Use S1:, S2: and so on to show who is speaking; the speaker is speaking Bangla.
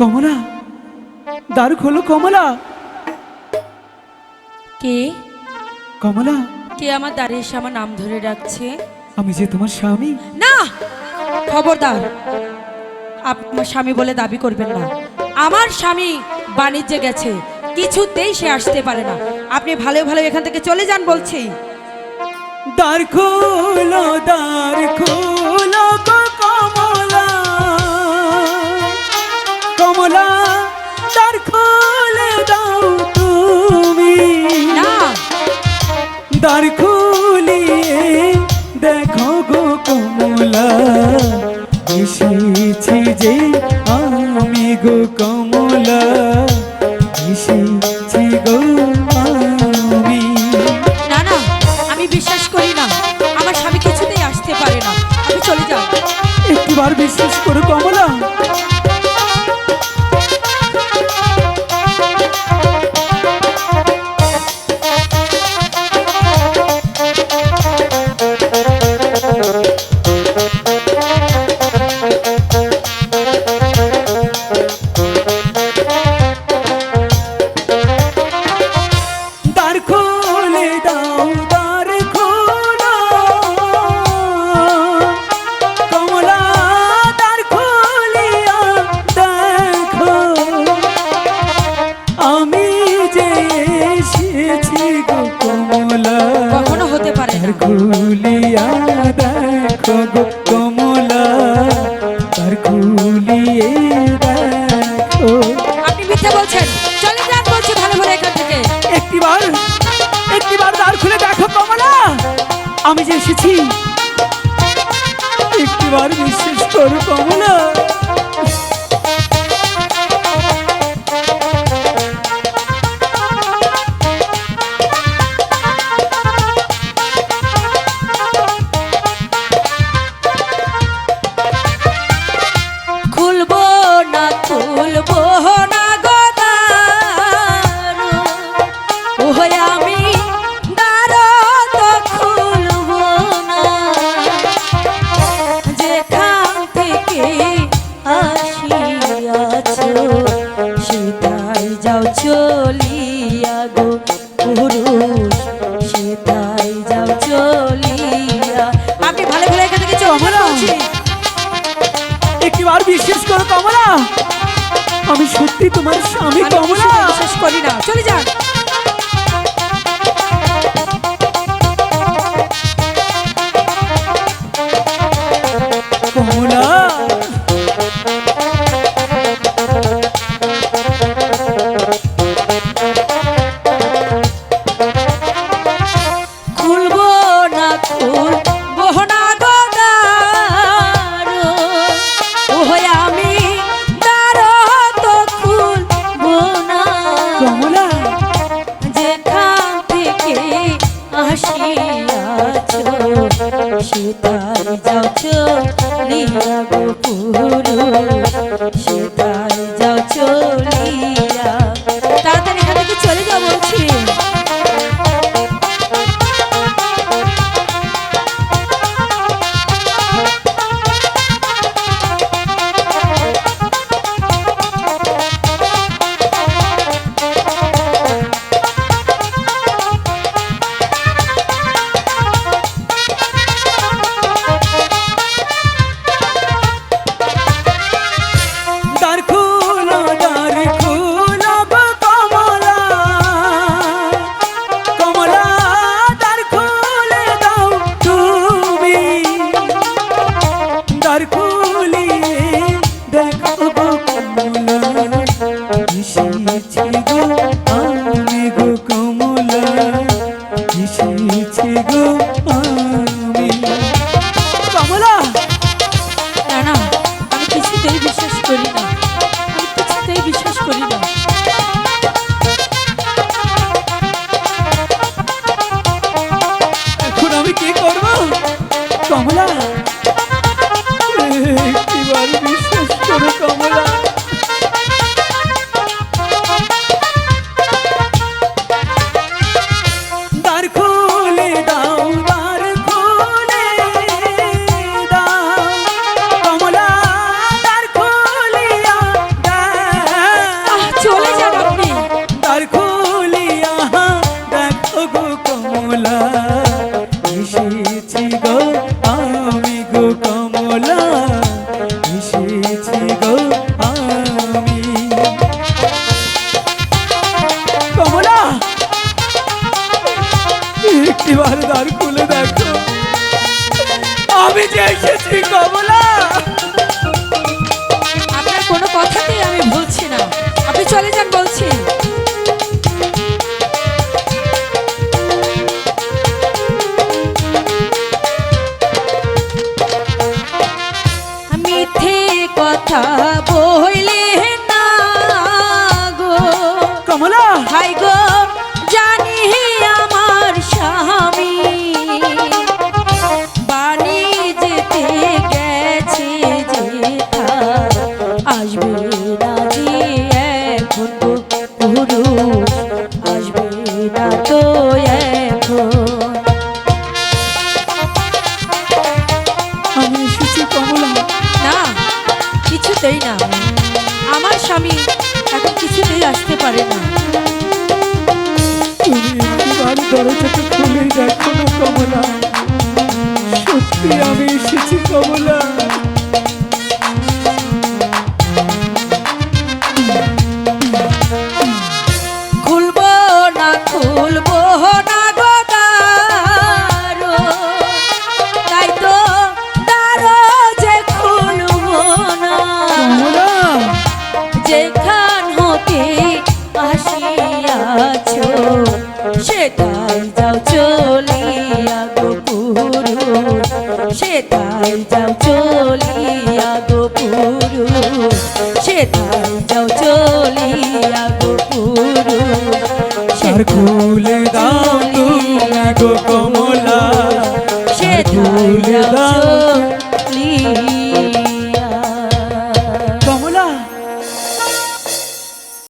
S1: কমলা দ্বার খোলো কমলা।
S2: কে?
S1: কমলা
S2: কে আমার দাঁড়িয়ে এসে আমার নাম ধরে ডাকছে?
S1: আমি যে তোমার স্বামী।
S2: না! খবরদার আপনি আমার স্বামী বলে দাবি করবেন না। আমার স্বামী বাণিজ্যে গেছে কিছুতেই সে আসতে পারে না। আপনি ভালো ভালো এখান থেকে চলে যান বলছি।
S1: দ্বার খোলো দ্বার খোলো। এসেছি যে আমি গো কমলা এসেছি গো আমি।
S2: না না আমি বিশ্বাস করি না। আমার স্বামী কিছুতেই আসতে পারে না। আমি চলে যাও
S1: একবার বিশ্বাস করো কমলা। কমলা
S2: কখনো হতে পারে না।
S1: খুলিয়া দেখো গো কমলা দ্বার খুলিয়ে দেখো।
S2: আপনি মিথ্যা বলছেন। চলে যান বলছি ভালো ভালো এখান থেকে।
S1: একটিবার একটিবার দ্বার খুলে দেখো কমলা। আমি যে এসেছি একটিবার বিশ্বাস করো কমলা।
S2: সেটাই যাও চলিয়া গো পুরুষ সেটাই যাও চলিয়া। আপনি ভালো ভালো এখান
S1: কমলা।
S2: বলছি
S1: একটিবার বিশ্বাস করো কমলা। আমি সত্যি তোমার স্বামী কমলা।
S2: বিশ্বাস করি না। চলে যান। সেটাই যাও চলিয়া গো পুরুষ সেটাই যাও চলিয়া তাড়াতাড়ি এখান থেকে চলে যাও বলছি। আমি।
S1: কমলা একটিবার খুলে দেখো। আমি যে এসেছি কমলা।
S2: কথা বইলে কিছুতেই না। আমার স্বামী এখন কিছুতেই আসতে পারে না। সেটাই যাও চলিয়া গো পুরুষ। সেটাই যাও চলিয়া গো পুরুষ। সেটাই যাও চলিয়া গো পুরুষ।
S1: আর খুলে দাও তুমি গো কমলা।
S2: সেটাই যাও